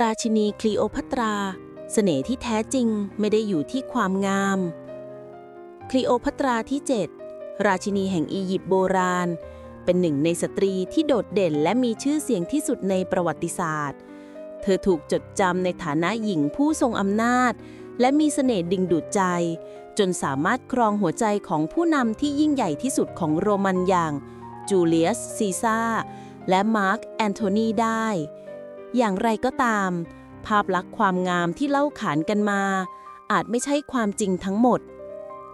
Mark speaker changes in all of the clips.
Speaker 1: ราชินีคลีโอพัตรา เสน่ห์ที่แท้จริงไม่ได้อยู่ที่ความงาม คลีโอพัตราที่ 7 ราชินีแห่งอียิปต์โบราณ เป็นหนึ่งในสตรีที่โดดเด่นและมีชื่อเสียงที่สุดในประวัติศาสตร์ เธอถูกจดจำในฐานะหญิงผู้ทรงอำนาจ และมีเสน่ห์ดึงดูดใจ จนสามารถครองหัวใจของผู้นำที่ยิ่งใหญ่ที่สุดของโรมันอย่างจูเลียสซีซ่าและมาร์กแอนโทนีได้ อย่างไรก็ตาม ภาพลักษณ์ความงามที่เล่าขานกันมา อาจไม่ใช่ความจริงทั้งหมด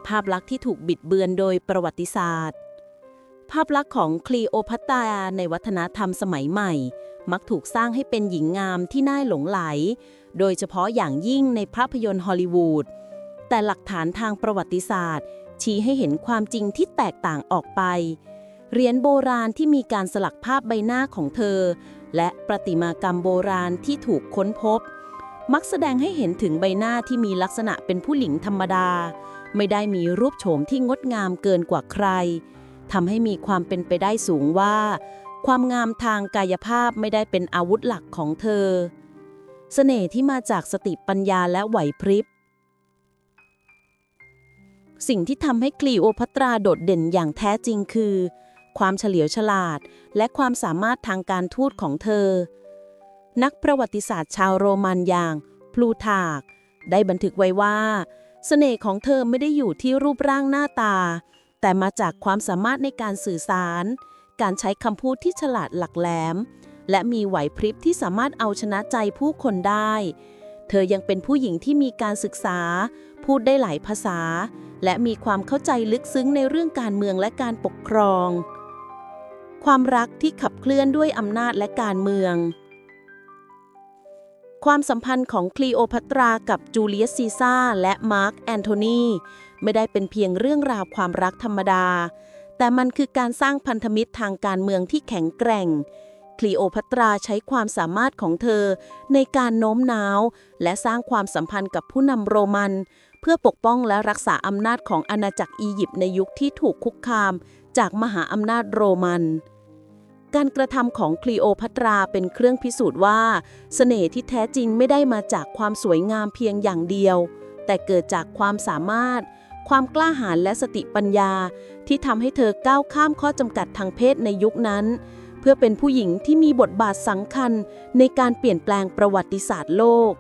Speaker 1: ภาพลักษณ์ที่ถูกบิดเบือนโดยประวัติศาสตร์ ภาพลักษณ์ของคลีโอพัตราในวัฒนธรรมสมัยใหม่ มักถูกสร้างให้เป็นหญิงงามที่น่าหลงไหล โดยเฉพาะอย่างยิ่งในภาพยนตร์ฮอลลีวูดแต่หลักฐานทางประวัติศาสตร์ ชี้ให้เห็นความจริงที่แตกต่างออกไปเหรียญโบราณที่มีการสลักภาพใบหน้าของเธอ และประติมากรรมโบราณที่ถูกค้นพบ มักแสดงให้เห็นถึงใบหน้าที่มีลักษณะเป็นผู้หญิงธรรมดา ไม่ได้มีรูปโฉมที่งดงามเกินกว่าใครทำให้มีความเป็นไปได้สูงว่า ความงามทางกายภาพไม่ได้เป็นอาวุธหลักของเธอ เสน่ห์ที่มาจากสติปัญญาและไหวพริบสิ่งที่ทำให้คลีโอพัตราโดดเด่นอย่างแท้จริงคือ ความเฉลียวฉลาด และความสามารถทางการทูตของเธอ นักประวัติศาสตร์ชาวโรมันอย่างพลูทาก ได้บันทึกไว้ว่าเสน่ห์ของเธอไม่ได้อยู่ที่รูปร่างหน้าตา แต่มาจากความสามารถในการสื่อสาร การใช้คำพูดที่ฉลาดหลักแหลม และมีไหวพริบที่สามารถเอาชนะใจผู้คนได้ เธอยังเป็นผู้หญิงที่มีการศึกษา พูดได้หลายภาษาและมีความเข้าใจลึกซึ้งในเรื่องการเมืองและการปกครอง ความรักที่ขับเคลื่อนด้วยอำนาจและการเมือง ความสัมพันธ์ของคลีโอพัตรากับจูเลียสซีซ่าและมาร์กแอนโทนีไม่ได้เป็นเพียงเรื่องราวความรักธรรมดา แต่มันคือการสร้างพันธมิตรทางการเมืองที่แข็งแกร่งคลีโอพัตราใช้ความสามารถของเธอในการโน้มน้าว และสร้างความสัมพันธ์กับผู้นำโรมัน เพื่อปกป้องและรักษาอำนาจของอาณาจักรอียิปต์ในยุคที่ถูกคุกคาม จากมหาอำนาจโรมัน การกระทำของคลีโอพัตราเป็นเครื่องพิสูจน์ว่าเสน่ห์ที่แท้จริงไม่ได้มาจากความสวยงามเพียงอย่างเดียว แต่เกิดจากความสามารถ ความกล้าหาญและสติปัญญา ที่ทำให้เธอก้าวข้ามข้อจำกัดทางเพศในยุคนั้น เพื่อเป็นผู้หญิงที่มีบทบาทสำคัญในการเปลี่ยนแปลงประวัติศาสตร์โลก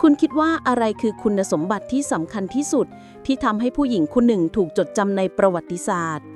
Speaker 1: คุณคิดว่าอะไรคือคุณสมบัติที่สำคัญที่สุด ที่ทำให้ผู้หญิงคนหนึ่งถูกจดจำในประวัติศาสตร์